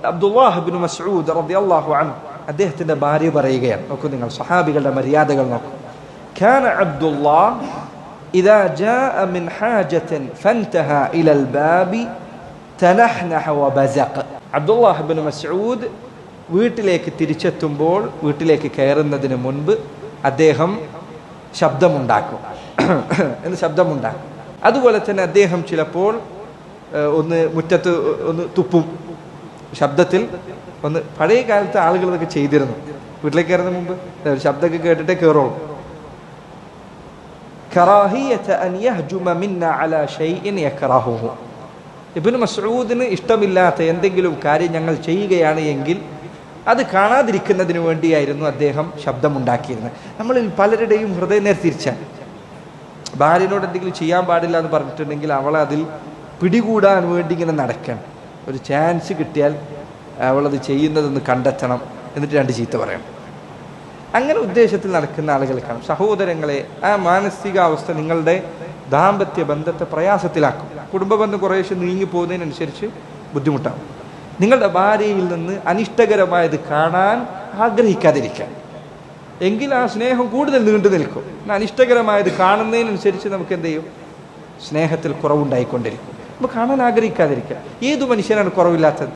അബ്ദുല്ലാഹിബിൻ മസ്ഊദ് റളിയല്ലാഹു അൻഹു അദ്ദേഹത്തിന്റെ ഭാര്യ പറയുകയാണ് നോക്കൂ നിങ്ങൾ സ്വഹാബികളുടെ മര്യാദകൾ നോക്കൂ كان عبد الله إذا جاء من حاجة فانتهى إلى الباب تنحنح وبزق عبد الله بن مسعود വീട്ടിലേക്ക് തിരിച്ചെത്തുമ്പോൾ വീട്ടിലേക്ക് കയറുന്നതിന് മുൻപ് അദ്ദേഹം ശബ്ദമുണ്ടാക്കും എന്ന് ശബ്ദമുണ്ടാക്കും അതുപോലെ തന്നെ അദ്ദേഹം ചിലപ്പോൾ ഏഹ്, ഒന്ന് മുറ്റത്ത് ഒന്ന് തുപ്പും ശബ്ദത്തിൽ ഒന്ന് പഴയ കാലത്ത് ആളുകൾ ഇതൊക്കെ ചെയ്തിരുന്നു. വീട്ടിലേക്ക് കയറുന്ന മുമ്പ് ശബ്ദമൊക്കെ കേട്ടിട്ടേ കയറുള്ളൂ മസൂദിന് ഇഷ്ടമില്ലാത്ത എന്തെങ്കിലും കാര്യം ഞങ്ങൾ ചെയ്യുകയാണ് എങ്കിൽ അത് കാണാതിരിക്കുന്നതിന് വേണ്ടിയായിരുന്നു അദ്ദേഹം ശബ്ദമുണ്ടാക്കിയിരുന്നത്. നമ്മളിൽ പലരുടെയും ഹൃദയം നേരെ തിരിച്ചാൽ. ഭാര്യനോട് എന്തെങ്കിലും ചെയ്യാൻ പാടില്ല എന്ന് പറഞ്ഞിട്ടുണ്ടെങ്കിൽ അവളെ അതിൽ പിടികൂടാൻ വേണ്ടി ഇങ്ങനെ നടക്കണം. ഒരു ചാൻസ് കിട്ടിയാൽ അവളത് ചെയ്യുന്നതെന്ന് കണ്ടെത്തണം എന്നിട്ട് രണ്ട് ചീത്ത പറയണം. അങ്ങനെ ഉദ്ദേശത്തിൽ നടക്കുന്ന ആളുകൾ കാണും. സഹോദരങ്ങളെ ആ മാനസികാവസ്ഥ നിങ്ങളുടെ ദാമ്പത്യ ബന്ധത്തെ പ്രയാസത്തിലാക്കും. കുടുംബ ബന്ധം കുറേശ്ശെ നീങ്ങി പോകുന്നതിനനുസരിച്ച് ബുദ്ധിമുട്ടാകും നിങ്ങളുടെ ഭാര്യയിൽ നിന്ന് അനിഷ്ടകരമായത് കാണാൻ ആഗ്രഹിക്കാതിരിക്കാൻ. എങ്കിൽ ആ സ്നേഹം കൂടുതൽ നീണ്ടു നിൽക്കും. അനിഷ്ടകരമായത് കാണുന്നതിനനുസരിച്ച് നമുക്ക് എന്ത് ചെയ്യും? സ്നേഹത്തിൽ കുറവുണ്ടായിക്കൊണ്ടിരിക്കും. നമുക്ക് കാണാൻ ആഗ്രഹിക്കാതിരിക്കുക. ഏത് മനുഷ്യനാണ് കുറവില്ലാത്തത്?